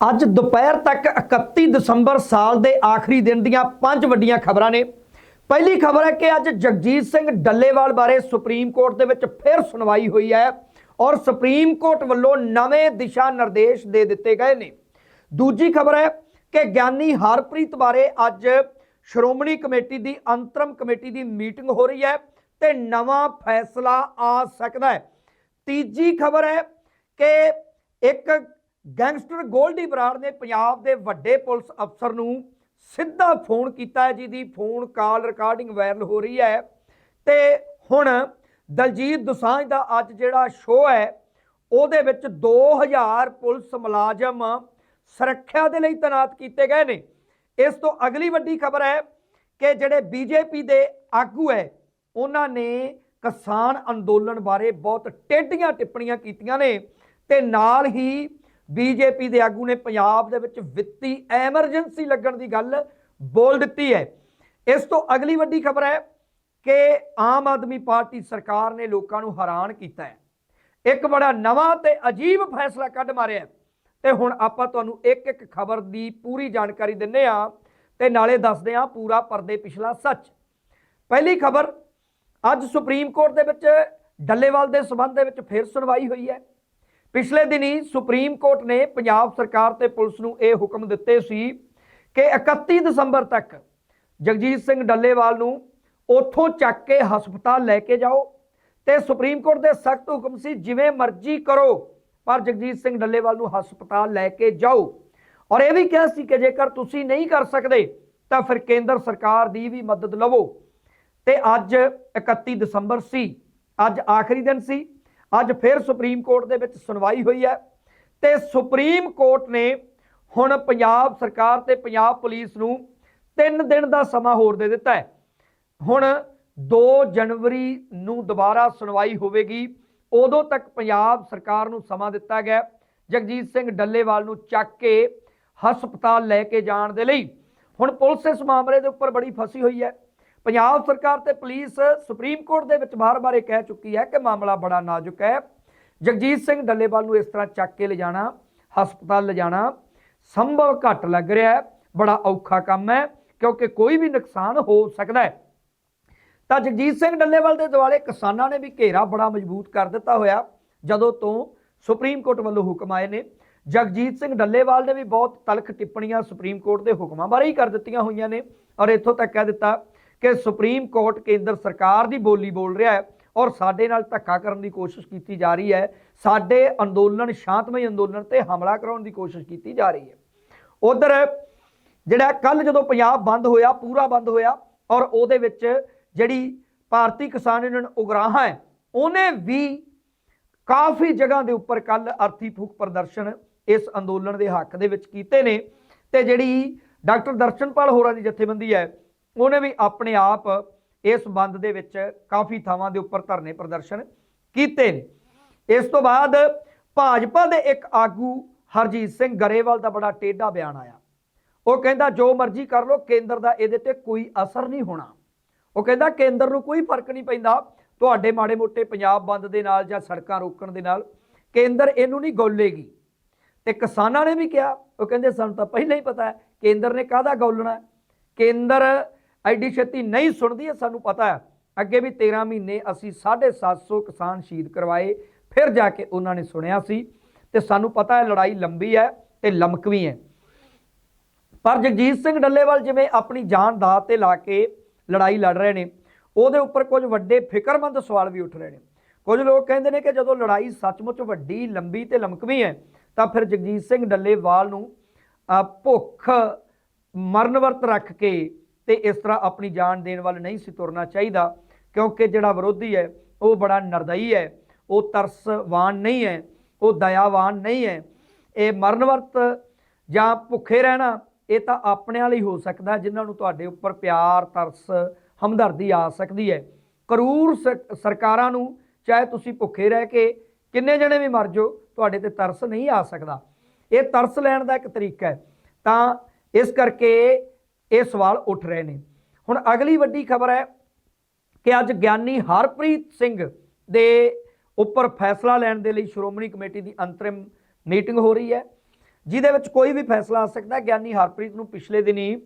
ਅੱਜ ਦੁਪਹਿਰ ਤੱਕ 31 ਦਸੰਬਰ ਸਾਲ ਦੇ ਆਖਰੀ ਦਿਨ ਦੀਆਂ ਪੰਜ ਵੱਡੀਆਂ ਖਬਰਾਂ ਨੇ। ਪਹਿਲੀ ਖਬਰ ਹੈ ਕਿ ਅੱਜ ਜਗਜੀਤ ਸਿੰਘ ਡੱਲੇਵਾਲ ਬਾਰੇ ਸੁਪਰੀਮ ਕੋਰਟ ਦੇ ਵਿੱਚ ਫਿਰ ਸੁਣਵਾਈ ਹੋਈ ਹੈ ਔਰ ਸੁਪਰੀਮ ਕੋਰਟ ਵੱਲੋਂ ਨਵੇਂ ਦਿਸ਼ਾ ਨਿਰਦੇਸ਼ ਦੇ ਦਿੱਤੇ ਗਏ ਨੇ। ਦੂਜੀ ਖਬਰ ਹੈ ਕਿ ਗਿਆਨੀ ਹਰਪ੍ਰੀਤ ਬਾਰੇ ਅੱਜ ਸ਼੍ਰੋਮਣੀ ਕਮੇਟੀ ਦੀ ਅੰਤਰਮ ਕਮੇਟੀ ਦੀ ਮੀਟਿੰਗ ਹੋ ਰਹੀ ਹੈ ਤੇ ਨਵਾਂ ਫੈਸਲਾ ਆ ਸਕਦਾ ਹੈ। ਤੀਜੀ ਖਬਰ ਹੈ ਕਿ ਇੱਕ ਗੈਂਗਸਟਰ ਗੋਲਡੀ ਬਰਾੜ ਨੇ ਪੰਜਾਬ ਦੇ ਵੱਡੇ ਪੁਲਿਸ ਅਫਸਰ ਨੂੰ ਸਿੱਧਾ ਫੋਨ ਕੀਤਾ ਹੈ, ਜਿਹਦੀ ਫੋਨ ਕਾਲ ਰਿਕਾਰਡਿੰਗ ਵਾਇਰਲ ਹੋ ਰਹੀ ਹੈ। ਤੇ ਹੁਣ ਦਲਜੀਤ ਦੁਸਾਂਝ ਦਾ ਅੱਜ ਜਿਹੜਾ ਸ਼ੋਅ ਹੈ, ਉਹਦੇ ਵਿੱਚ 2000 ਪੁਲਿਸ ਮੁਲਾਜ਼ਮ ਸੁਰੱਖਿਆ ਦੇ ਲਈ ਤਾਇਨਾਤ ਕੀਤੇ ਗਏ ਨੇ। ਇਸ ਤੋਂ ਅਗਲੀ ਵੱਡੀ ਖਬਰ ਹੈ ਕਿ ਜਿਹੜੇ ਬੀਜੇਪੀ ਦੇ ਆਗੂ ਹੈ, ਉਹਨਾਂ ਨੇ ਕਿਸਾਨ ਅੰਦੋਲਨ ਬਾਰੇ ਬਹੁਤ ਟੇਢੀਆਂ ਟਿੱਪਣੀਆਂ ਕੀਤੀਆਂ ਨੇ ਤੇ ਨਾਲ ਹੀ ਬੀਜੇਪੀ ਦੇ ਆਗੂ ਨੇ ਪੰਜਾਬ ਦੇ ਵਿੱਚ ਵਿੱਤੀ ਐਮਰਜੈਂਸੀ ਲੱਗਣ ਦੀ ਗੱਲ ਬੋਲ ਦਿੱਤੀ ਹੈ। ਇਸ ਤੋਂ ਅਗਲੀ ਵੱਡੀ ਖਬਰ ਹੈ ਕਿ ਆਮ ਆਦਮੀ ਪਾਰਟੀ ਸਰਕਾਰ ਨੇ ਲੋਕਾਂ ਨੂੰ ਹੈਰਾਨ ਕੀਤਾ ਹੈ। ਇੱਕ ਬੜਾ ਨਵਾਂ ਤੇ ਅਜੀਬ ਫੈਸਲਾ ਕੱਢ ਮਾਰਿਆ ਹੈ। ਤੇ ਹੁਣ ਆਪਾਂ ਤੁਹਾਨੂੰ ਇੱਕ ਇੱਕ ਖਬਰ ਦੀ ਪੂਰੀ ਜਾਣਕਾਰੀ ਦਿੰਨੇ ਆ ਤੇ ਨਾਲੇ ਦੱਸਦੇ ਆ ਪੂਰਾ ਪਰਦੇ ਪਿਛਲਾ ਸੱਚ। ਪਹਿਲੀ ਖਬਰ, ਅੱਜ ਸੁਪਰੀਮ ਕੋਰਟ ਦੇ ਵਿੱਚ ਡੱਲੇਵਾਲ ਦੇ ਸਬੰਧ ਦੇ ਵਿੱਚ ਫਿਰ ਸੁਣਵਾਈ ਹੋਈ ਹੈ। ਪਿਛਲੇ ਦਿਨੀ ਸੁਪਰੀਮ ਕੋਰਟ ਨੇ ਪੰਜਾਬ ਸਰਕਾਰ ਤੇ ਪੁਲਿਸ ਨੂੰ ਇਹ ਹੁਕਮ ਦਿੱਤੇ ਸੀ ਕਿ 31 ਦਸੰਬਰ ਤੱਕ ਜਗਜੀਤ ਸਿੰਘ ਡੱਲੇਵਾਲ ਨੂੰ ਉੱਥੋਂ ਚੱਕ ਕੇ ਹਸਪਤਾਲ ਲੈ ਕੇ ਜਾਓ ਤੇ ਸੁਪਰੀਮ ਕੋਰਟ ਦੇ ਸਖਤ ਹੁਕਮ ਸੀ, ਜਿਵੇਂ ਮਰਜ਼ੀ ਕਰੋ, ਪਰ ਜਗਜੀਤ ਸਿੰਘ ਡੱਲੇਵਾਲ ਨੂੰ ਹਸਪਤਾਲ ਲੈ ਕੇ ਜਾਓ। ਔਰ ਇਹ ਵੀ ਕਿਹਾ ਸੀ ਕਿ ਜੇਕਰ ਤੁਸੀਂ ਨਹੀਂ ਕਰ ਸਕਦੇ, ਤਾਂ ਫਿਰ ਕੇਂਦਰ ਸਰਕਾਰ ਦੀ ਵੀ ਮਦਦ ਲਵੋ। ਤੇ ਅੱਜ 31 ਦਸੰਬਰ ਸੀ, ਅੱਜ ਆਖਰੀ ਦਿਨ ਸੀ। ਅੱਜ ਫਿਰ ਸੁਪਰੀਮ ਕੋਰਟ ਦੇ ਵਿੱਚ ਸੁਣਵਾਈ ਹੋਈ ਹੈ ਤੇ ਸੁਪਰੀਮ ਕੋਰਟ ਨੇ ਹੁਣ ਪੰਜਾਬ ਸਰਕਾਰ ਤੇ ਪੰਜਾਬ ਪੁਲਿਸ ਨੂੰ 3 ਦਿਨ ਦਾ ਸਮਾਂ ਹੋਰ ਦੇ ਦਿੱਤਾ ਹੈ। ਹੁਣ 2 ਜਨਵਰੀ ਨੂੰ ਦੁਬਾਰਾ ਸੁਣਵਾਈ ਹੋਵੇਗੀ। ਉਦੋਂ ਤੱਕ ਪੰਜਾਬ ਸਰਕਾਰ ਨੂੰ ਸਮਾਂ ਦਿੱਤਾ ਗਿਆ ਜਗਜੀਤ ਸਿੰਘ ਡੱਲੇਵਾਲ ਨੂੰ ਚੱਕ ਕੇ ਹਸਪਤਾਲ ਲੈ ਕੇ ਜਾਣ ਦੇ ਲਈ। ਹੁਣ ਪੁਲਿਸ ਇਸ ਮਾਮਲੇ ਦੇ ਉੱਪਰ ਬੜੀ ਫਸੀ ਹੋਈ ਹੈ। ਪੰਜਾਬ ਸਰਕਾਰ ਤੇ ਪੁਲਿਸ ਸੁਪਰੀਮ ਕੋਰਟ ਦੇ ਵਿੱਚ ਬਾਰ-ਬਾਰ ਇਹ ਕਹਿ ਚੁੱਕੀ ਹੈ ਕਿ ਮਾਮਲਾ ਬੜਾ ਨਾਜ਼ੁਕ ਹੈ। ਜਗਜੀਤ ਸਿੰਘ ਡੱਲੇਵਾਲ ਨੂੰ ਇਸ ਤਰ੍ਹਾਂ ਚੱਕ ਕੇ ਲਿਜਾਣਾ, ਹਸਪਤਾਲ ਲਿਜਾਣਾ ਸੰਭਵ ਘੱਟ ਲੱਗ ਰਿਹਾ ਹੈ। ਬੜਾ ਔਖਾ ਕੰਮ ਹੈ, ਕਿਉਂਕਿ ਕੋਈ ਵੀ ਨੁਕਸਾਨ ਹੋ ਸਕਦਾ ਹੈ। ਤਾਂ ਜਗਜੀਤ ਸਿੰਘ ਡੱਲੇਵਾਲ ਦੇ ਦੁਆਲੇ ਕਿਸਾਨਾਂ ਨੇ ਵੀ ਘੇਰਾ ਬੜਾ ਮਜ਼ਬੂਤ ਕਰ ਦਿੱਤਾ ਹੋਇਆ। ਜਦੋਂ ਤੋਂ ਸੁਪਰੀਮ ਕੋਰਟ ਵੱਲੋਂ ਹੁਕਮ ਆਏ ਨੇ, ਜਗਜੀਤ ਸਿੰਘ ਡੱਲੇਵਾਲ ਨੇ ਵੀ ਬਹੁਤ ਤਲਖ ਟਿੱਪਣੀਆਂ ਸੁਪਰੀਮ ਕੋਰਟ ਦੇ ਹੁਕਮਾਂ ਬਾਰੇ ਹੀ ਕਰ ਦਿੱਤੀਆਂ ਹੋਈਆਂ ਨੇ। ਔਰ ਇੱਥੋਂ ਤੱਕ ਕਹਿ ਦਿੱਤਾ ਕਿ ਸੁਪਰੀਮ ਕੋਰਟ ਕੇਂਦਰ ਸਰਕਾਰ ਦੀ ਬੋਲੀ ਬੋਲ ਰਿਹਾ ਹੈ ਔਰ ਸਾਡੇ ਨਾਲ ਧੱਕਾ ਕਰਨ ਦੀ ਕੋਸ਼ਿਸ਼ ਕੀਤੀ ਜਾ ਰਹੀ ਹੈ। ਸਾਡੇ ਅੰਦੋਲਨ, ਸ਼ਾਂਤਮਈ ਅੰਦੋਲਨ ਤੇ ਹਮਲਾ ਕਰਾਉਣ ਦੀ ਕੋਸ਼ਿਸ਼ ਕੀਤੀ ਜਾ ਰਹੀ ਹੈ। ਉਧਰ ਜਿਹੜਾ ਕੱਲ ਜਦੋਂ ਪੰਜਾਬ ਬੰਦ ਹੋਇਆ, ਪੂਰਾ ਬੰਦ ਹੋਇਆ ਔਰ ਉਹਦੇ ਵਿੱਚ ਜਿਹੜੀ ਭਾਰਤੀ ਕਿਸਾਨ ਯੂਨੀਅਨ ਉਗਰਾਹਾਂ ਹੈ, ਉਹਨੇ ਵੀ ਕਾਫੀ ਜਗ੍ਹਾ ਦੇ ਉੱਪਰ ਕੱਲ ਅਰਥੀ ਫੂਕ ਪ੍ਰਦਰਸ਼ਨ ਇਸ ਅੰਦੋਲਨ ਦੇ ਹੱਕ ਦੇ ਵਿੱਚ ਕੀਤੇ ਨੇ। ਤੇ ਜਿਹੜੀ ਡਾਕਟਰ ਦਰਸ਼ਨਪਾਲ ਹੋਰਾਂ ਦੀ ਜਥੇਬੰਦੀ ਹੈ ਉਹਨੇ ਵੀ ਆਪਣੇ ਆਪ ਇਸ ਬੰਦ ਦੇ ਵਿੱਚ ਕਾਫੀ ਥਾਵਾਂ ਦੇ ਉੱਪਰ ਧਰਨੇ ਪ੍ਰਦਰਸ਼ਨ ਕੀਤੇ ਨੇ। ਇਸ ਤੋਂ ਬਾਅਦ ਭਾਜਪਾ ਦੇ ਇੱਕ ਆਗੂ ਹਰਜੀਤ ਸਿੰਘ ਗਰੇਵਾਲ ਦਾ ਬੜਾ ਟੇਢਾ ਬਿਆਨ ਆਇਆ। ਉਹ ਕਹਿੰਦਾ, ਜੋ ਮਰਜ਼ੀ ਕਰ ਲੋ ਕੇਂਦਰ ਦਾ ਇਹਦੇ ਤੇ ਕੋਈ ਅਸਰ ਨਹੀਂ ਹੋਣਾ। ਉਹ ਕਹਿੰਦਾ, ਕੇਂਦਰ ਨੂੰ ਕੋਈ ਫ਼ਰਕ ਨਹੀਂ ਪੈਂਦਾ। ਤੁਹਾਡੇ ਮਾੜੇ ਮੋਟੇ ਪੰਜਾਬ ਬੰਦ ਦੇ ਨਾਲ ਜਾਂ ਸੜਕਾਂ ਰੋਕਣ ਦੇ ਨਾਲ ਕੇਂਦਰ ਇਹਨੂੰ ਨਹੀਂ ਗੋਲੇਗੀ। ਤੇ ਕਿਸਾਨਾਂ ਨੇ ਵੀ ਕਿਹਾ, ਉਹ ਕਹਿੰਦੇ, ਸਾਨੂੰ ਤਾਂ ਪਹਿਲਾਂ ਹੀ ਪਤਾ ਹੈ, ਕੇਂਦਰ ਨੇ ਕਾਹਦਾ ਗੋਲਣਾ ਕੇਂਦਰ ਐਡੀ ਛੇਤੀ ਨਹੀਂ ਸੁਣਦੀ ਹੈ, ਸਾਨੂੰ ਪਤਾ ਹੈ। ਅੱਗੇ ਵੀ 13 ਮਹੀਨੇ ਅਸੀਂ 750 ਕਿਸਾਨ ਸ਼ਹੀਦ ਕਰਵਾਏ, ਫਿਰ ਜਾ ਕੇ ਉਹਨਾਂ ਨੇ ਸੁਣਿਆ ਸੀ। ਤੇ ਸਾਨੂੰ ਪਤਾ ਹੈ, ਲੜਾਈ ਲੰਬੀ ਹੈ ਤੇ ਲਮਕਵੀਂ ਹੈ। ਪਰ ਜਗਜੀਤ ਸਿੰਘ ਡੱਲੇਵਾਲ ਜਿਵੇਂ ਆਪਣੀ ਜਾਨ ਦਾਅ ਤੇ ਲਾ ਕੇ ਲੜਾਈ ਲੜ ਰਹੇ ਨੇ, ਉਹਦੇ ਉੱਪਰ ਕੁਝ ਵੱਡੇ ਫਿਕਰਮੰਦ ਸਵਾਲ ਵੀ ਉੱਠ ਰਹੇ ਨੇ। ਕੁਝ ਲੋਕ ਕਹਿੰਦੇ ਨੇ ਕਿ ਜਦੋਂ ਲੜਾਈ ਸੱਚਮੁੱਚ ਵੱਡੀ, ਲੰਬੀ ਤੇ ਲਮਕਵੀਂ ਹੈ, ਤਾਂ ਫਿਰ ਜਗਜੀਤ ਸਿੰਘ ਡੱਲੇਵਾਲ ਨੂੰ ਭੁੱਖ ਮਰਨ ਵਰਤ ਰੱਖ ਕੇ ਤੇ ਇਸ ਤਰ੍ਹਾਂ ਆਪਣੀ ਜਾਨ ਦੇਣ ਵੱਲ ਨਹੀਂ ਸੀ ਤੁਰਨਾ ਚਾਹੀਦਾ, ਕਿਉਂਕਿ ਜਿਹੜਾ ਵਿਰੋਧੀ ਹੈ, ਉਹ ਬੜਾ ਨਰਦਈ ਹੈ, ਉਹ ਤਰਸਵਾਨ ਨਹੀਂ ਹੈ, ਉਹ ਦਇਆਵਾਨ ਨਹੀਂ ਹੈ। ਇਹ ਮਰਨ ਵਰਤ ਜਾਂ ਭੁੱਖੇ ਰਹਿਣਾ, ਇਹ ਤਾਂ ਆਪਣੇ ਵਾਲੇ ਹੀ ਹੋ ਸਕਦਾ, ਜਿਨ੍ਹਾਂ ਨੂੰ ਤੁਹਾਡੇ ਉੱਪਰ ਪਿਆਰ, ਤਰਸ, ਹਮਦਰਦੀ ਆ ਸਕਦੀ ਹੈ। ਕਰੂਰ ਸਰਕਾਰਾਂ ਨੂੰ, ਚਾਹੇ ਤੁਸੀਂ ਭੁੱਖੇ ਰਹਿ ਕੇ ਕਿੰਨੇ ਜਣੇ ਵੀ ਮਰ ਜਾਓ, ਤੁਹਾਡੇ ਤੇ ਤਰਸ ਨਹੀਂ ਆ ਸਕਦਾ। ਇਹ ਤਰਸ ਲੈਣ ਦਾ ਇੱਕ ਤਰੀਕਾ ਹੈ। ਤਾਂ ਇਸ ਕਰਕੇ ਇਹ ਸਵਾਲ ਉੱਠ ਰਹੇ ਨੇ। ਹੁਣ ਅਗਲੀ ਵੱਡੀ ਖਬਰ ਹੈ ਕਿ ਅੱਜ ਗਿਆਨੀ ਹਰਪ੍ਰੀਤ ਸਿੰਘ ਦੇ ਉੱਪਰ ਫੈਸਲਾ ਲੈਣ ਦੇ ਲਈ ਸ਼੍ਰੋਮਣੀ ਕਮੇਟੀ ਦੀ ਅੰਤਰਿਮ ਮੀਟਿੰਗ ਹੋ ਰਹੀ ਹੈ। ਜਿਹਦੇ ਵਿੱਚ ਕੋਈ ਵੀ ਫੈਸਲਾ ਆ ਸਕਦਾ ਹੈ। ਗਿਆਨੀ ਹਰਪ੍ਰੀਤ ਨੂੰ ਪਿਛਲੇ ਦਿਨੀ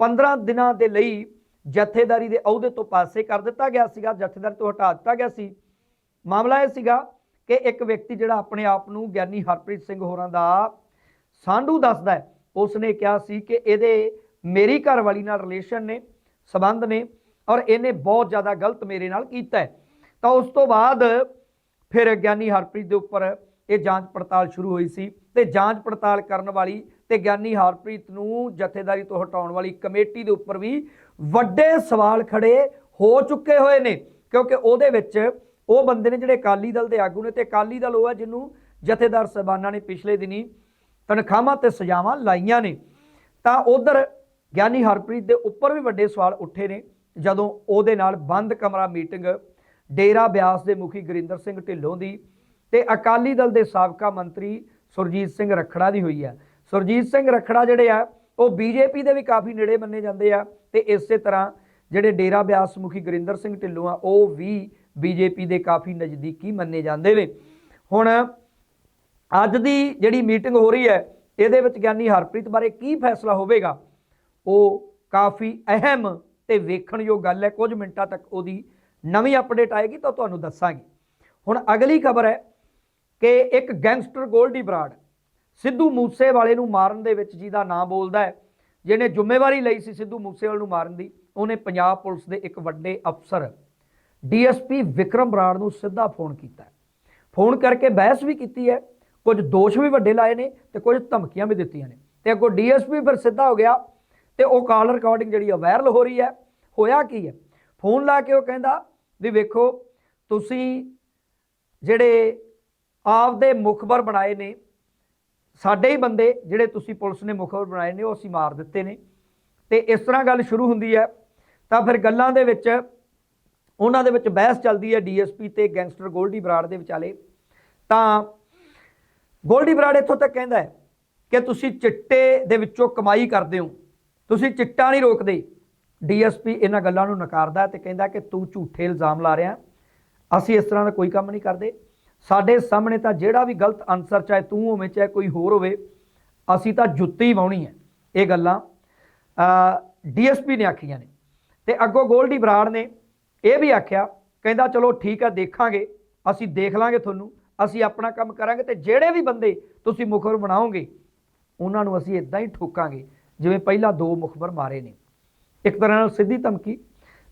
15 ਦਿਨਾਂ ਦੇ ਲਈ ਜਥੇਦਾਰੀ ਦੇ ਅਹੁਦੇ ਤੋਂ ਪਾਸੇ ਕਰ ਦਿੱਤਾ ਗਿਆ ਸੀਗਾ। ਜਥੇਦਾਰ ਤੋਂ ਹਟਾ ਦਿੱਤਾ ਗਿਆ ਸੀ। ਮਾਮਲਾ ਇਹ ਸੀਗਾ ਕਿ ਇੱਕ ਵਿਅਕਤੀ ਜਿਹੜਾ ਆਪਣੇ ਆਪ ਨੂੰ ਗਿਆਨੀ ਹਰਪ੍ਰੀਤ ਸਿੰਘ ਹੋਰਾਂ ਦਾ ਸਾਂਢੂ ਦੱਸਦਾ ਹੈ। ਉਸ ਨੇ ਕਿਹਾ ਸੀ ਕਿ ਇਹਦੇ ਮੇਰੀ ਘਰਵਾਲੀ ਨਾਲ ਰਿਲੇਸ਼ਨ ਨੇ, ਸਬੰਧ ਨੇ ਔਰ ਇਹਨੇ ਬਹੁਤ ਜ਼ਿਆਦਾ ਗਲਤ ਮੇਰੇ ਨਾਲ ਕੀਤਾ ਹੈ। ਤਾਂ ਉਸ ਤੋਂ ਬਾਅਦ ਫਿਰ ਗਿਆਨੀ ਹਰਪ੍ਰੀਤ ਦੇ ਉੱਪਰ ਇਹ ਜਾਂਚ ਪੜਤਾਲ ਸ਼ੁਰੂ ਹੋਈ ਸੀ ਤੇ ਜਾਂਚ ਪੜਤਾਲ ਕਰਨ ਵਾਲੀ ਤੇ ਗਿਆਨੀ ਹਰਪ੍ਰੀਤ ਨੂੰ ਜਥੇਦਾਰੀ ਤੋਂ ਹਟਾਉਣ ਵਾਲੀ ਕਮੇਟੀ ਦੇ ਉੱਪਰ ਵੀ ਵੱਡੇ ਸਵਾਲ ਖੜੇ ਹੋ ਚੁੱਕੇ ਹੋਏ ਨੇ, ਕਿਉਂਕਿ ਉਹਦੇ ਵਿੱਚ ਉਹ ਬੰਦੇ ਨੇ ਜਿਹੜੇ ਅਕਾਲੀ ਦਲ ਦੇ ਆਗੂ ਨੇ ਤੇ ਅਕਾਲੀ ਦਲ ਉਹ ਹੈ ਜਿਹਨੂੰ ਜਥੇਦਾਰ ਸਾਹਿਬਾਨਾਂ ਨੇ ਪਿਛਲੇ ਦਿਨੀ ਤਨਖਾਹਾਂ ਤੇ ਸਜ਼ਾਵਾਂ ਲਾਈਆਂ ਨੇ। ਤਾਂ ਉਧਰ ਗਿਆਨੀ ਹਰਪ੍ਰੀਤ ਦੇ ਉੱਪਰ ਵੀ ਵੱਡੇ ਸਵਾਲ ਉੱਠੇ ਨੇ, ਜਦੋਂ ਉਹਦੇ ਨਾਲ ਬੰਦ ਕਮਰਾ ਮੀਟਿੰਗ ਡੇਰਾ ਬਿਆਸ ਦੇ ਮੁਖੀ ਗੁਰਿੰਦਰ ਸਿੰਘ ਢਿੱਲੋਂ ਦੀ ਤੇ ਅਕਾਲੀ ਦਲ ਦੇ ਸਾਬਕਾ ਮੰਤਰੀ ਸੁਰਜੀਤ ਸਿੰਘ ਰਖੜਾ ਦੀ ਹੋਈ ਹੈ। ਸੁਰਜੀਤ ਸਿੰਘ ਰਖੜਾ ਜਿਹੜੇ ਆ, ਉਹ ਬੀਜੇਪੀ ਦੇ ਵੀ ਕਾਫੀ ਨੇੜੇ ਮੰਨੇ ਜਾਂਦੇ ਆ ਤੇ ਇਸੇ ਤਰ੍ਹਾਂ ਜਿਹੜੇ ਡੇਰਾ ਬਿਆਸ ਮੁਖੀ ਗੁਰਿੰਦਰ ਸਿੰਘ ਢਿੱਲੋਂ ਆ, ਉਹ ਵੀ ਬੀਜੇਪੀ ਦੇ ਕਾਫੀ ਨਜ਼ਦੀਕੀ ਮੰਨੇ ਜਾਂਦੇ ਨੇ। ਹੁਣ ਅੱਜ ਦੀ ਜਿਹੜੀ ਮੀਟਿੰਗ ਹੋ ਰਹੀ ਹੈ, ਇਹਦੇ ਵਿੱਚ ਗਿਆਨੀ ਹਰਪ੍ਰੀਤ ਬਾਰੇ ਕੀ ਫੈਸਲਾ ਹੋਵੇਗਾ? ਉਹ ਕਾਫੀ ਅਹਿਮ ਤੇ ਵੇਖਣਯੋਗ ਗੱਲ ਹੈ। ਕੁਝ ਮਿੰਟਾਂ ਤੱਕ ਉਹਦੀ ਨਵੀਂ ਅਪਡੇਟ ਆਏਗੀ ਤਾਂ ਤੁਹਾਨੂੰ ਦੱਸਾਂਗੇ। ਹੁਣ ਅਗਲੀ ਖਬਰ ਹੈ ਕਿ ਇੱਕ ਗੈਂਗਸਟਰ ਗੋਲਡੀ ਬਰਾੜ ਸਿੱਧੂ ਮੂਸੇਵਾਲੇ ਨੂੰ ਮਾਰਨ ਦੇ ਵਿੱਚ ਜਿਹਦਾ ਨਾਮ ਬੋਲਦਾ ਹੈ, ਜਿਹਨੇ ਜ਼ਿੰਮੇਵਾਰੀ ਲਈ ਸੀ ਸਿੱਧੂ ਮੂਸੇਵਾਲੇ ਨੂੰ ਮਾਰਨ ਦੀ, ਉਹਨੇ ਪੰਜਾਬ ਪੁਲਿਸ ਦੇ ਇੱਕ ਵੱਡੇ ਅਫਸਰ ਡੀਐਸਪੀ ਵਿਕਰਮ ਬਰਾੜ ਨੂੰ ਸਿੱਧਾ ਫੋਨ ਕੀਤਾ ਫੋਨ ਕਰਕੇ ਬਹਿਸ ਵੀ ਕੀਤੀ ਹੈ, ਕੁਝ ਦੋਸ਼ ਵੀ ਵੱਡੇ ਲਾਏ ਨੇ ਤੇ ਕੁਝ ਧਮਕੀਆਂ ਵੀ ਦਿੱਤੀਆਂ ਨੇ। ਤੇ ਅੱਗੋਂ ਡੀਐਸਪੀ ਫਿਰ ਸਿੱਧਾ ਹੋ ਗਿਆ ਤੇ ਉਹ ਕਾਲ ਰਿਕਾਰਡਿੰਗ ਜਿਹੜੀ ਆ ਵਾਇਰਲ ਹੋ ਰਹੀ ਹੈ। ਹੋਇਆ ਕੀ ਹੈ? ਫੋਨ ਲਾ ਕੇ ਉਹ ਕਹਿੰਦਾ ਵੀ ਵੇਖੋ, ਤੁਸੀਂ ਜਿਹੜੇ ਆਪਦੇ ਮੁਖਬਰ ਬਣਾਏ ਨੇ, ਸਾਡੇ ਹੀ ਬੰਦੇ ਜਿਹੜੇ ਤੁਸੀਂ ਪੁਲਿਸ ਨੇ ਮੁਖਬਰ ਬਣਾਏ ਨੇ, ਉਹ ਅਸੀਂ ਮਾਰ ਦਿੱਤੇ ਨੇ। ਤੇ ਇਸ ਤਰ੍ਹਾਂ ਗੱਲ ਸ਼ੁਰੂ ਹੁੰਦੀ ਹੈ, ਤਾਂ ਫਿਰ ਗੱਲਾਂ ਦੇ ਵਿੱਚ, ਉਹਨਾਂ ਦੇ ਵਿੱਚ ਬਹਿਸ ਚੱਲਦੀ ਹੈ ਡੀਐਸਪੀ ਤੇ ਗੈਂਗਸਟਰ ਗੋਲਡੀ ਬਰਾੜ ਦੇ ਵਿਚਾਲੇ। ਤਾਂ ਗੋਲਡੀ ਬਰਾੜ ਇੱਥੋਂ ਤੱਕ ਕਹਿੰਦਾ ਹੈ ਕਿ ਤੁਸੀਂ ਚਿੱਟੇ ਦੇ ਵਿੱਚੋਂ ਕਮਾਈ ਕਰਦੇ ਹੋ। ਤੁਸੀਂ ਚਿੱਟਾ ਨਹੀਂ ਰੋਕਦੇ। ਡੀਐਸਪੀ ਇਹਨਾਂ ਗੱਲਾਂ ਨੂੰ ਨਕਾਰਦਾ ਹੈ ਤੇ ਕਹਿੰਦਾ ਕਿ ਤੂੰ ਝੂਠੇ ਇਲਜ਼ਾਮ ਲਾ ਰਿਹਾ ਅਸੀਂ ਇਸ ਤਰ੍ਹਾਂ ਦਾ ਕੋਈ ਕੰਮ ਨਹੀਂ ਕਰਦੇ। ਸਾਡੇ ਸਾਹਮਣੇ ਤਾਂ ਜਿਹੜਾ ਵੀ ਗਲਤ ਆਨਸਰ ਚਾਹੇ ਤੂੰ ਹੋਵੇਂ, ਚਾਹੇ ਕੋਈ ਹੋਰ ਹੋਵੇ, ਅਸੀਂ ਤਾਂ ਜੁੱਤੀ ਵਾਉਣੀ ਹੈ। ਇਹ ਗੱਲਾਂ ਡੀਐਸਪੀ ਨੇ ਆਖੀਆਂ ਨੇ। ਤੇ ਅੱਗੋਂ ਗੋਲਡੀ ਬਰਾੜ ਨੇ ਇਹ ਵੀ ਆਖਿਆ, ਕਹਿੰਦਾ ਚਲੋ ਠੀਕ ਆ ਦੇਖਾਂਗੇ, ਅਸੀਂ ਦੇਖ ਲਾਂਗੇ ਤੁਹਾਨੂੰ, ਅਸੀਂ ਆਪਣਾ ਕੰਮ ਕਰਾਂਗੇ ਤੇ ਜਿਹੜੇ ਵੀ ਬੰਦੇ ਤੁਸੀਂ ਮੁਖਰ ਬਣਾਓਗੇ, ਉਹਨਾਂ ਨੂੰ ਅਸੀਂ ਇਦਾਂ ਹੀ ਠੋਕਾਂਗੇ। ਜਿਵੇਂ ਪਹਿਲਾਂ ਦੋ ਮੁਖਬਰ ਮਾਰੇ ਨੇ। ਇੱਕ ਤਰ੍ਹਾਂ ਨਾਲ ਸਿੱਧੀ ਧਮਕੀ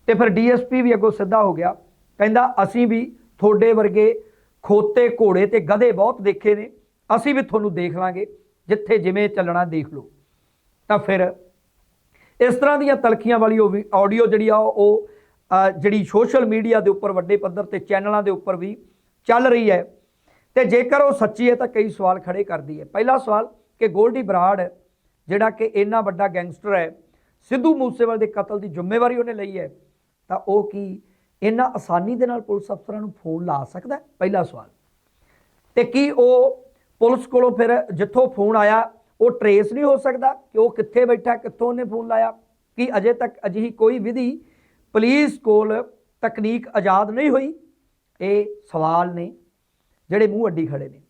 ਤੇ ਫਿਰ ਡੀਐਸਪੀ ਵੀ ਅੱਗੋਂ ਸਿੱਧਾ ਹੋ ਗਿਆ। ਕਹਿੰਦਾ, ਅਸੀਂ ਵੀ ਤੁਹਾਡੇ ਵਰਗੇ ਖੋਤੇ ਘੋੜੇ ਤੇ ਗਧੇ ਬਹੁਤ ਦੇਖੇ ਨੇ। ਅਸੀਂ ਵੀ ਤੁਹਾਨੂੰ ਦੇਖ ਲਾਂਗੇ। ਜਿੱਥੇ ਜਿਵੇਂ ਚੱਲਣਾ ਦੇਖ ਲਓ। ਤਾਂ ਫਿਰ ਇਸ ਤਰ੍ਹਾਂ ਦੀਆਂ ਤਲਖੀਆਂ ਵਾਲੀ ਉਹ ਵੀ ਆਡੀਓ ਜਿਹੜੀ ਆ, ਉਹ ਜਿਹੜੀ ਸੋਸ਼ਲ ਮੀਡੀਆ ਦੇ ਉੱਪਰ ਵੱਡੇ ਪੱਧਰ ਤੇ ਚੈਨਲਾਂ ਦੇ ਉੱਪਰ ਵੀ ਚੱਲ ਰਹੀ ਹੈ। ਤੇ ਜੇਕਰ ਉਹ ਸੱਚੀ ਹੈ ਤਾਂ ਕਈ ਸਵਾਲ ਖੜੇ ਕਰਦੀ ਹੈ। ਪਹਿਲਾ ਸਵਾਲ ਕਿ ਗੋਲਡੀ ਬਰਾੜ ਜਿਹੜਾ ਕਿ ਇੰਨਾ ਵੱਡਾ ਗੈਂਗਸਟਰ ਹੈ, ਸਿੱਧੂ ਮੂਸੇਵਾਲੇ ਦੇ ਕਤਲ ਦੀ ਜ਼ਿੰਮੇਵਾਰੀ ਉਹਨੇ ਲਈ ਹੈ, ਤਾਂ ਉਹ ਕੀ ਇੰਨਾ ਆਸਾਨੀ ਦੇ ਨਾਲ ਪੁਲਿਸ ਅਫਸਰਾਂ ਨੂੰ ਫੋਨ ਲਾ ਸਕਦਾ ਪਹਿਲਾ ਸਵਾਲ। ਤੇ ਕੀ ਉਹ ਪੁਲਿਸ ਕੋਲੋਂ ਫਿਰ ਜਿੱਥੋਂ ਫੋਨ ਆਇਆ, ਉਹ ਟਰੇਸ ਨਹੀਂ ਹੋ ਸਕਦਾ ਕਿ ਉਹ ਕਿੱਥੇ ਬੈਠਾ, ਕਿੱਥੋਂ ਉਹਨੇ ਫੋਨ ਲਾਇਆ? ਕਿ ਅਜੇ ਤੱਕ ਅਜਿਹੀ ਕੋਈ ਵਿਧੀ ਪੁਲਿਸ ਕੋਲ ਤਕਨੀਕ ਆਜ਼ਾਦ ਨਹੀਂ ਹੋਈ? ਇਹ ਸਵਾਲ ਨੇ, ਜਿਹੜੇ ਮੂੰਹ ਅੱਡੀ ਖੜੇ ਨੇ।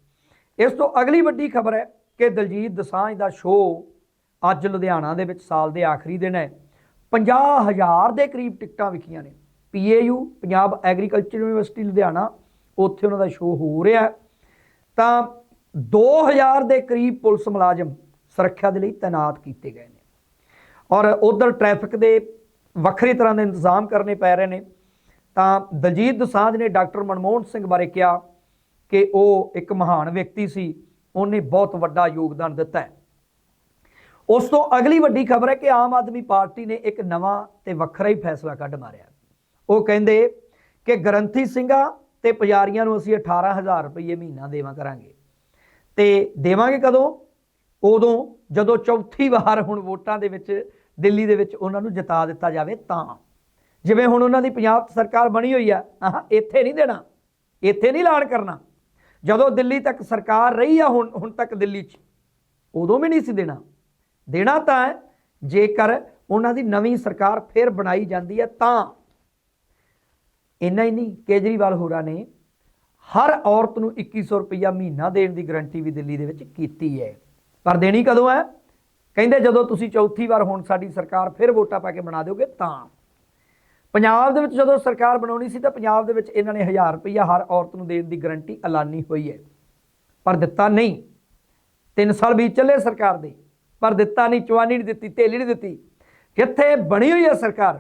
ਇਸ ਤੋਂ ਅਗਲੀ ਵੱਡੀ ਖਬਰ ਹੈ ਕਿ ਦਲਜੀਤ ਦਸਾਂਝ ਦਾ ਸ਼ੋਅ ਅੱਜ ਲੁਧਿਆਣਾ ਦੇ ਵਿੱਚ ਸਾਲ ਦੇ ਆਖਰੀ ਦਿਨ ਹੈ। 50000 ਦੇ ਕਰੀਬ ਟਿਕਟਾਂ ਵਿਕੀਆਂ ਨੇ। PAU, Punjab agriculture university, Ludhiana, ਉੱਥੇ ਉਹਨਾਂ ਦਾ ਸ਼ੋਅ ਹੋ ਰਿਹਾ ਹੈ। ਤਾਂ 2000 ਦੇ ਕਰੀਬ ਪੁਲਿਸ ਮੁਲਾਜ਼ਮ ਸੁਰੱਖਿਆ ਦੇ ਲਈ ਤਾਇਨਾਤ ਕੀਤੇ ਗਏ ਨੇ। ਔਰ ਉਧਰ ਟ੍ਰੈਫਿਕ ਦੇ ਵੱਖਰੀ ਤਰ੍ਹਾਂ ਦੇ ਇੰਤਜ਼ਾਮ ਕਰਨੇ ਪੈ ਰਹੇ ਨੇ। ਤਾਂ ਦਲਜੀਤ ਦਸਾਂਝ ਨੇ ਡਾਕਟਰ ਮਨਮੋਹਨ ਸਿੰਘ ਬਾਰੇ ਕਿਹਾ ਕਿ ਉਹ ਇੱਕ ਮਹਾਨ ਵਿਅਕਤੀ ਸੀ। ਉਹਨੇ ਬਹੁਤ ਵੱਡਾ ਯੋਗਦਾਨ ਦਿੱਤਾ ਹੈ। ਉਸ ਤੋਂ ਅਗਲੀ ਵੱਡੀ ਖਬਰ ਹੈ ਕਿ ਆਮ ਆਦਮੀ ਪਾਰਟੀ ਨੇ ਇੱਕ ਨਵਾਂ ਤੇ ਵੱਖਰਾ ਹੀ ਫੈਸਲਾ ਕੱਢ ਮਾਰਿਆ। ਉਹ ਕਹਿੰਦੇ ਕਿ ਗਰੰਥੀ ਸਿੰਘਾਂ ਤੇ ਪੁਜਾਰੀਆਂ ਨੂੰ ਅਸੀਂ 18000 ਰੁਪਏ ਮਹੀਨਾ ਦੇਵਾਂ ਕਰਾਂਗੇ। ਤੇ ਦੇਵਾਂਗੇ ਕਦੋਂ? ਉਦੋਂ ਜਦੋਂ ਚੌਥੀ ਵਾਰ ਹੁਣ ਵੋਟਾਂ ਦੇ ਵਿੱਚ, ਦਿੱਲੀ ਦੇ ਵਿੱਚ ਉਹਨਾਂ ਨੂੰ ਜਿਤਾ ਦਿੱਤਾ ਜਾਵੇ ਤਾਂ। ਜਿਵੇਂ ਹੁਣ ਉਹਨਾਂ ਦੀ ਪੰਜਾਬ ਸਰਕਾਰ ਬਣੀ ਹੋਈ ਆ ਇੱਥੇ ਨਹੀਂ ਦੇਣਾ, ਇੱਥੇ ਨਹੀਂ ਐਲਾਨ ਕਰਨਾ। ਜਦੋਂ ਦਿੱਲੀ ਤੱਕ ਸਰਕਾਰ ਰਹੀ ਆ ਹੁਣ ਹੁਣ ਤੱਕ ਦਿੱਲੀ 'ਚ, ਉਦੋਂ ਵੀ ਨਹੀਂ ਸੀ ਦੇਣਾ। ਦੇਣਾ ਤਾਂ ਹੈ, ਜੇਕਰ ਉਹਨਾਂ ਦੀ ਨਵੀਂ ਸਰਕਾਰ ਫਿਰ ਬਣਾਈ ਜਾਂਦੀ ਹੈ ਤਾਂ। ਇੰਨਾ ਹੀ ਨਹੀਂ, ਕੇਜਰੀਵਾਲ ਹੋਰਾਂ ਨੇ ਹਰ ਔਰਤ ਨੂੰ 2100 ਰੁਪਇਆ ਮਹੀਨਾ ਦੇਣ ਦੀ ਗਰੰਟੀ ਵੀ ਦਿੱਲੀ ਦੇ ਵਿੱਚ ਕੀਤੀ ਹੈ। ਪਰ ਦੇਣੀ ਕਦੋਂ ਹੈ? ਕਹਿੰਦੇ ਜਦੋਂ ਤੁਸੀਂ ਚੌਥੀ ਵਾਰ ਹੁਣ ਸਾਡੀ ਸਰਕਾਰ ਫਿਰ ਵੋਟਾਂ ਪਾ ਕੇ ਬਣਾ ਦਿਓਗੇ ਤਾਂ। ਪੰਜਾਬ ਦੇ ਵਿੱਚ ਜਦੋਂ ਸਰਕਾਰ ਬਣਾਉਣੀ ਸੀ ਤਾਂ ਪੰਜਾਬ ਦੇ ਵਿੱਚ ਇਹਨਾਂ ਨੇ 1000 ਰੁਪਈਆ ਹਰ ਔਰਤ ਨੂੰ ਦੇਣ ਦੀ ਗਰੰਟੀ ਐਲਾਨੀ ਹੋਈ ਹੈ। ਪਰ ਦਿੱਤਾ ਨਹੀਂ। 3 ਸਾਲ ਬੀਤ ਚੱਲੇ ਸਰਕਾਰ ਦੇ। ਪਰ ਦਿੱਤਾ ਨਹੀਂ ਚਵਾਨੀ ਨਹੀਂ ਦਿੱਤੀ ਤੇਲੀ ਨਹੀਂ ਦਿੱਤੀ। ਜਿੱਥੇ ਬਣੀ ਹੋਈ ਹੈ ਸਰਕਾਰ,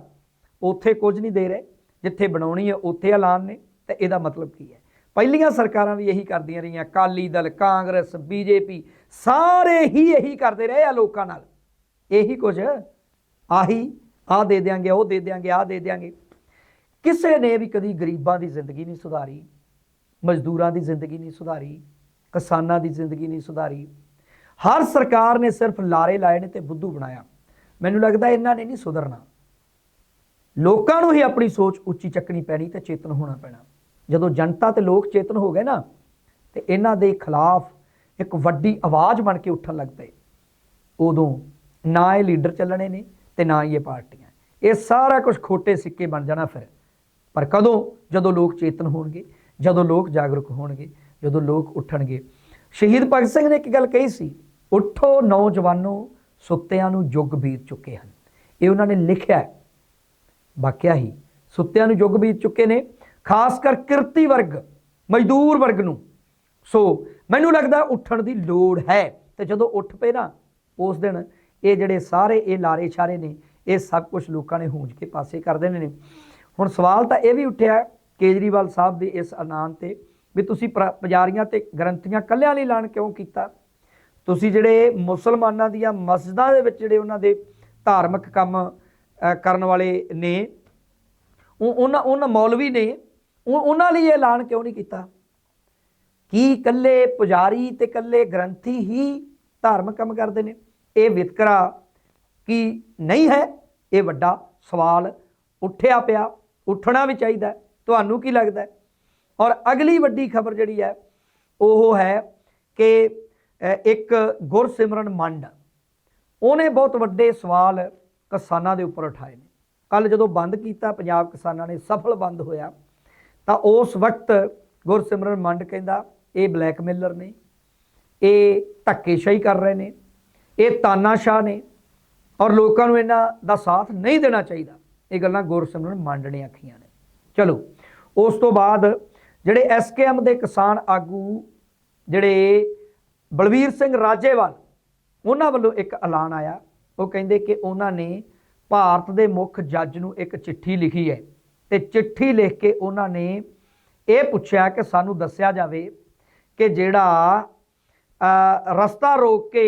ਉੱਥੇ ਕੁਝ ਨਹੀਂ ਦੇ ਰਹੇ। ਜਿੱਥੇ ਬਣਾਉਣੀ ਹੈ ਉੱਥੇ ਐਲਾਨ ਨੇ। ਤੇ ਇਹਦਾ ਮਤਲਬ ਕੀ ਹੈ? ਪਹਿਲੀਆਂ ਸਰਕਾਰਾਂ ਵੀ ਇਹੀ ਕਰਦੀਆਂ ਰਹੀਆਂ। ਅਕਾਲੀ ਦਲ, ਕਾਂਗਰਸ, ਬੀਜੇਪੀ, ਸਾਰੇ ਹੀ ਇਹੀ ਕਰਦੇ ਰਹੇ ਆ ਲੋਕਾਂ ਨਾਲ। ਇਹੀ ਕੁਝ ਆਹੀ ਆ ਦੇ ਦਿਆਂਗੇ, ਉਹ ਦੇ ਦਿਆਂਗੇ ਆ ਦੇ ਦਿਆਂਗੇ। ਕਿਸੇ ਨੇ ਵੀ ਕਦੀ ਗਰੀਬਾਂ ਦੀ ਜ਼ਿੰਦਗੀ ਨਹੀਂ ਸੁਧਾਰੀ, ਮਜ਼ਦੂਰਾਂ ਦੀ ਜ਼ਿੰਦਗੀ ਨਹੀਂ ਸੁਧਾਰੀ, ਕਿਸਾਨਾਂ ਦੀ ਜ਼ਿੰਦਗੀ ਨਹੀਂ ਸੁਧਾਰੀ। ਹਰ ਸਰਕਾਰ ਨੇ ਸਿਰਫ ਲਾਰੇ ਲਾਏ ਨੇ ਤੇ ਬੁੱਧੂ ਬਣਾਇਆ। ਮੈਨੂੰ ਲੱਗਦਾ ਇਹਨਾਂ ਨੇ ਨਹੀਂ ਸੁਧਰਨਾ। ਲੋਕਾਂ ਨੂੰ ਹੀ ਆਪਣੀ ਸੋਚ ਉੱਚੀ ਚੱਕਣੀ ਪੈਣੀ ਤੇ ਚੇਤਨ ਹੋਣਾ ਪੈਣਾ। ਜਦੋਂ ਜਨਤਾ ਤੇ ਲੋਕ ਚੇਤਨ ਹੋ ਗਏ ਨਾ, ਤੇ ਇਹਨਾਂ ਦੇ ਖਿਲਾਫ ਇੱਕ ਵੱਡੀ ਆਵਾਜ਼ ਬਣ ਕੇ ਉੱਠਣ ਲੱਗ ਪਏ। ਉਦੋਂ ਨਾ ਇਹ ਲੀਡਰ ਚੱਲਣੇ ਨੇ ਤੇ ਨਾ ਹੀ ਇਹ ਪਾਰਟੀਆਂ। ਇਹ ਸਾਰਾ ਕੁਝ ਖੋਟੇ ਸਿੱਕੇ ਬਣ ਜਾਣਾ ਫਿਰ। ਪਰ ਕਦੋਂ? ਜਦੋਂ ਲੋਕ ਚੇਤਨ ਹੋਣਗੇ, ਜਦੋਂ ਲੋਕ ਜਾਗਰੂਕ ਹੋਣਗੇ, ਜਦੋਂ ਲੋਕ ਉੱਠਣਗੇ। ਸ਼ਹੀਦ ਭਗਤ ਸਿੰਘ ਨੇ ਇੱਕ ਗੱਲ ਕਹੀ ਸੀ ਉੱਠੋ ਨੌਜਵਾਨੋ, ਸੁੱਤਿਆਂ ਨੂੰ ਯੁੱਗ ਬੀਤ ਚੁੱਕੇ ਹਨ। ਇਹ ਉਹਨਾਂ ਨੇ ਲਿਖਿਆ ਹੈ। ਵਾਕਿਆ ਹੀ ਸੁੱਤਿਆਂ ਨੂੰ ਯੁੱਗ ਬੀਤ ਚੁੱਕੇ ਨੇ, ਖਾਸ ਕਰ ਕਿਰਤੀ ਵਰਗ, ਮਜ਼ਦੂਰ ਵਰਗ ਨੂੰ। ਸੋ ਮੈਨੂੰ ਲੱਗਦਾ ਉੱਠਣ ਦੀ ਲੋੜ ਹੈ। ਤੇ ਜਦੋਂ ਉੱਠ ਪਏ ਨਾ, ਉਸ ਦਿਨ ਇਹ ਜਿਹੜੇ ਸਾਰੇ ਇਹ ਲਾਰੇ ਛਾਰੇ ਨੇ, ਇਹ ਸਭ ਕੁਝ ਲੋਕਾਂ ਨੇ ਹੂੰਜ ਕੇ ਪਾਸੇ ਕਰ ਦੇਣੇ ਨੇ। ਹੁਣ ਸਵਾਲ ਤਾਂ ਇਹ ਵੀ ਉੱਠਿਆ ਕੇਜਰੀਵਾਲ ਸਾਹਿਬ ਦੇ ਇਸ ਐਲਾਨ ਤੇ, ਵੀ ਤੁਸੀਂ ਪ੍ਰ- ਪੁਜਾਰੀਆਂ ਤੇ ਗ੍ਰੰਥੀਆਂ ਕੱਲਿਆਂ ਲਈ ਐਲਾਨ ਕਿਉਂ ਕੀਤਾ? ਤੁਸੀਂ ਜਿਹੜੇ ਮੁਸਲਮਾਨਾਂ ਦੀਆਂ ਮਸਜਿਦਾਂ ਦੇ ਵਿੱਚ ਜਿਹੜੇ ਉਹਨਾਂ ਦੇ ਧਾਰਮਿਕ ਕੰਮ ਕਰਨ ਵਾਲੇ ਨੇ ਉਹ ਉਹਨਾਂ ਉਹਨਾਂ ਮੌਲਵੀ ਨੇ ਉਹ ਉਹਨਾਂ ਲਈ ਇਹ ਐਲਾਨ ਕਿਉਂ ਨਹੀਂ ਕੀਤਾ? ਕੀ ਇਕੱਲੇ ਪੁਜਾਰੀ ਤੇ ਇਕੱਲੇ ਗ੍ਰੰਥੀ ਹੀ ਧਾਰਮਿਕ ਕੰਮ ਕਰਦੇ ਨੇ? ਇਹ ਵਿਤਕਰਾ ਕੀ ਨਹੀਂ ਹੈ? ਇਹ ਵੱਡਾ ਸਵਾਲ ਉੱਠਿਆ ਪਿਆ, ਉੱਠਣਾ ਵੀ ਚਾਹੀਦਾ ਤੁਹਾਨੂੰ ਕੀ ਲੱਗਦਾ ਔਰ ਅਗਲੀ ਵੱਡੀ ਖਬਰ ਜਿਹੜੀ ਹੈ, ਉਹ ਹੈ ਕਿ ਇੱਕ ਗੁਰਸਿਮਰਨ ਮੰਡ। ਉਹਨੇ ਬਹੁਤ ਵੱਡੇ ਸਵਾਲ ਕਿਸਾਨਾਂ ਦੇ ਉੱਪਰ ਉਠਾਏ ਨੇ। ਕੱਲ ਜਦੋਂ ਬੰਦ ਕੀਤਾ, ਪੰਜਾਬ ਕਿਸਾਨਾਂ ਨੇ ਸਫਲ ਬੰਦ ਹੋਇਆ, ਤਾਂ ਉਸ ਵਕਤ ਗੁਰਸਿਮਰਨ ਮੰਡ ਕਹਿੰਦਾ, ਇਹ ਬਲੈਕਮੇਲਰ ਨੇ, ਇਹ ਧੱਕੇਸ਼ਾਹੀ ਕਰ ਰਹੇ ਨੇ, ਇਹ ਤਾਨਾਸ਼ਾਹ ਨੇ ਔਰ ਲੋਕਾਂ ਨੂੰ ਇਹਨਾਂ ਦਾ ਸਾਥ ਨਹੀਂ ਦੇਣਾ ਚਾਹੀਦਾ। ਇਹ ਗੱਲਾਂ ਗੁਰਸਿਮਰਨ ਮੰਡ ਨੇ ਆਖੀਆਂ ਨੇ। ਚਲੋ, ਉਸ ਤੋਂ ਬਾਅਦ ਜਿਹੜੇ ਐਸਕੇਐਮ ਦੇ ਕਿਸਾਨ ਆਗੂ, ਜਿਹੜੇ ਬਲਵੀਰ ਸਿੰਘ ਰਾਜੇਵਾਲ, ਉਹਨਾਂ ਵੱਲੋਂ ਇੱਕ ਐਲਾਨ ਆਇਆ। ਉਹ ਕਹਿੰਦੇ ਕਿ ਉਹਨਾਂ ਨੇ ਭਾਰਤ ਦੇ ਮੁੱਖ ਜੱਜ ਨੂੰ ਇੱਕ ਚਿੱਠੀ ਲਿਖੀ ਹੈ ਤੇ ਚਿੱਠੀ ਲਿਖ ਕੇ ਉਹਨਾਂ ਨੇ ਇਹ ਪੁੱਛਿਆ ਕਿ ਸਾਨੂੰ ਦੱਸਿਆ ਜਾਵੇ ਕਿ ਜਿਹੜਾ ਰਸਤਾ ਰੋਕ ਕੇ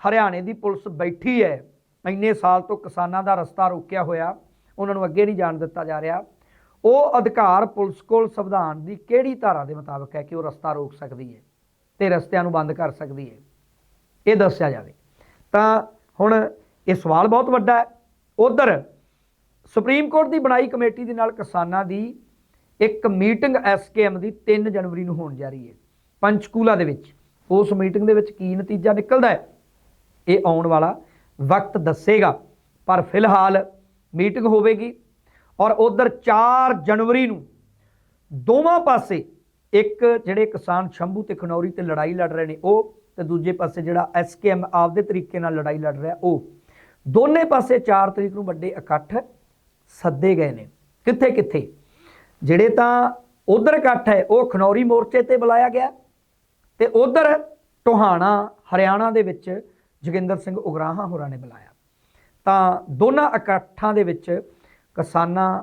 ਹਰਿਆਣੇ ਦੀ ਪੁਲਿਸ ਬੈਠੀ ਹੈ, ਇੰਨੇ ਸਾਲ ਤੋਂ ਕਿਸਾਨਾਂ ਦਾ ਰਸਤਾ ਰੋਕਿਆ ਹੋਇਆ, ਉਹਨਾਂ ਨੂੰ ਅੱਗੇ ਨਹੀਂ ਜਾਣ ਦਿੱਤਾ ਜਾ ਰਿਹਾ, ਉਹ ਅਧਿਕਾਰ ਪੁਲਿਸ ਕੋਲ ਸੰਵਿਧਾਨ ਦੀ ਕਿਹੜੀ ਧਾਰਾ ਦੇ ਮੁਤਾਬਕ ਹੈ ਕਿ ਉਹ ਰਸਤਾ ਰੋਕ ਸਕਦੀ ਹੈ? ਤੇ ਰਸਤਿਆਂ ਨੂੰ ਬੰਦ ਕਰ ਸਕਦੀ ਹੈ। ਇਹ ਦੱਸਿਆ ਜਾਵੇ। ਤਾਂ ਹੁਣ ਇਹ ਸਵਾਲ ਬਹੁਤ ਵੱਡਾ ਹੈ। ਉਧਰ ਸੁਪਰੀਮ ਕੋਰਟ ਦੀ ਬਣਾਈ ਕਮੇਟੀ ਦੇ ਨਾਲ ਕਿਸਾਨਾਂ ਦੀ ਇੱਕ ਮੀਟਿੰਗ ਐਸਕੇਐਮ ਦੀ 3 ਜਨਵਰੀ ਨੂੰ ਹੋਣ ਜਾ ਰਹੀ ਹੈ। ਪੰਚਕੂਲਾ ਦੇ ਵਿੱਚ। ਉਸ ਮੀਟਿੰਗ ਦੇ ਵਿੱਚ ਕੀ ਨਤੀਜਾ ਨਿਕਲਦਾ ਹੈ? ਇਹ ਆਉਣ ਵਾਲਾ ਵਕਤ ਦੱਸੇਗਾ। ਪਰ ਫਿਲਹਾਲ ਮੀਟਿੰਗ ਹੋਵੇਗੀ ਔਰ ਉਧਰ 4 ਜਨਵਰੀ ਨੂੰ ਦੋਵਾਂ ਪਾਸੇ ਇੱਕ ਜਿਹੜੇ ਕਿਸਾਨ ਸ਼ੰਭੂ ਤੇ ਖਨੌਰੀ ਤੇ ਲੜਾਈ ਲੜ ਰਹੇ ਨੇ, ਉਹ ਤੇ ਦੂਜੇ ਪਾਸੇ ਜਿਹੜਾ ਐਸਕੇਐਮ ਆਪਦੇ ਤਰੀਕੇ ਨਾਲ ਲੜਾਈ ਲੜ ਰਿਹਾ, ਉਹ ਦੋਨੇ ਪਾਸੇ 4 ਤਰੀਕ ਨੂੰ ਵੱਡੇ ਇਕੱਠ ਸੱਦੇ ਗਏ ਨੇ। ਕਿੱਥੇ ਕਿੱਥੇ? ਜਿਹੜੇ ਤਾਂ ਉਧਰ ਇਕੱਠ ਹੈ, ਉਹ ਖਨੌਰੀ ਮੋਰਚੇ ਤੇ ਬੁਲਾਇਆ ਗਿਆ ਤੇ ਉਧਰ ਟੋਹਾਣਾ, ਹਰਿਆਣਾ ਦੇ ਵਿੱਚ ਜੋਗਿੰਦਰ ਸਿੰਘ ਉਗਰਾਹਾਂ ਹੋਰਾਂ ਨੇ ਬੁਲਾਇਆ। ਤਾਂ ਦੋਨਾਂ ਇਕੱਠਾਂ ਦੇ ਵਿੱਚ ਕਿਸਾਨਾਂ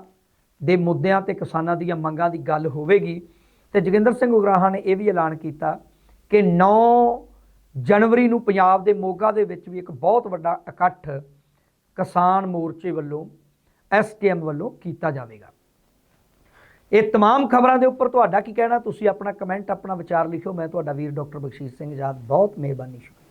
ਦੇ ਮੁੱਦਿਆਂ ਤੇ ਕਿਸਾਨਾਂ ਦੀਆਂ ਮੰਗਾਂ ਦੀ ਗੱਲ ਹੋਵੇਗੀ। ਤੇ ਜੋਗਿੰਦਰ ਸਿੰਘ ਉਗਰਾਹਾਂ ਨੇ ਇਹ ਵੀ ਐਲਾਨ ਕੀਤਾ ਕਿ 9 ਜਨਵਰੀ ਨੂੰ ਪੰਜਾਬ ਦੇ ਮੋਗਾ ਦੇ ਵਿੱਚ ਵੀ ਇੱਕ ਬਹੁਤ ਵੱਡਾ ਇਕੱਠ ਕਿਸਾਨ ਮੋਰਚੇ ਵੱਲੋਂ ਐਸਕੇਐਮ ਵੱਲੋਂ ਕੀਤਾ ਜਾਵੇਗਾ ਇਹ तमाम ਖਬਰਾਂ ਦੇ ਉੱਪਰ ਤੁਹਾਡਾ ਕੀ ਕਹਿਣਾ ਤੁਸੀਂ ਆਪਣਾ ਕਮੈਂਟ ਆਪਣਾ ਵਿਚਾਰ ਲਿਖਿਓ ਮੈਂ ਤੁਹਾਡਾ ਵੀਰ ਡਾਕਟਰ ਬਖਸ਼ੀਸ਼ ਸਿੰਘ ਆਜ਼ਾਦ ਬਹੁਤ ਮਿਹਰਬਾਨੀ ਸ਼ੁਕਰੀਆ